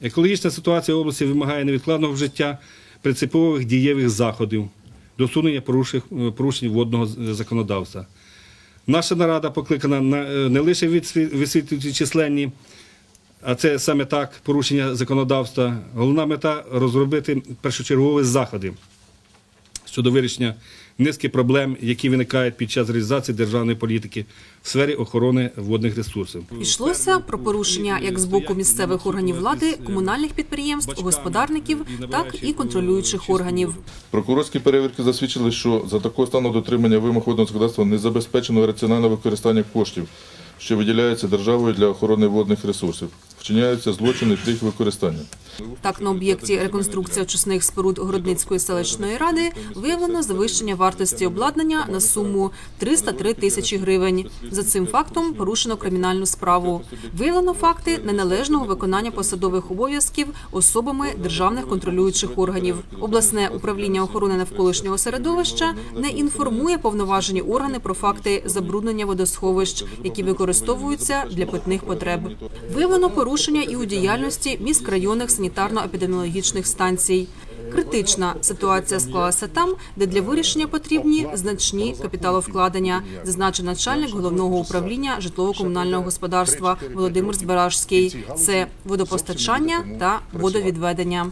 Екологічна ситуація в області вимагає невідкладного вжиття принципових дієвих заходів до усунення порушень, порушень водного законодавства. Наша нарада покликана е, не лише висвітлювати численні, а це саме так порушення законодавства. Головна мета розробити першочергові заходи щодо вирішення низки проблем, які виникають під час реалізації державної політики в сфері охорони водних ресурсів. Йшлося про порушення як з боку місцевих органів влади, комунальних підприємств, господарників, так і контролюючих органів. Прокурорські перевірки засвідчили, що за такого стану дотримання вимог водного законодавства не забезпечено раціональне використання коштів, що виділяються державою для охорони водних ресурсів. Вчиняються злочини при їх використанні. Так, на об'єкті реконструкції очисних споруд Городницької селищної ради виявлено завищення вартості обладнання на суму 303 тисячі гривень. За цим фактом порушено кримінальну справу. Виявлено факти неналежного виконання посадових обов'язків особами державних контролюючих органів. Обласне управління охорони навколишнього середовища не інформує повноважені органи про факти забруднення водосховищ, які використовуються для питних потреб. Виявлено порушення і у діяльності міськрайонних санітарно-епідеміологічних станцій. Критична ситуація склалася там, де для вирішення потрібні значні капіталовкладення, зазначив начальник головного управління житлово-комунального господарства Володимир Збаражський. Це водопостачання та водовідведення.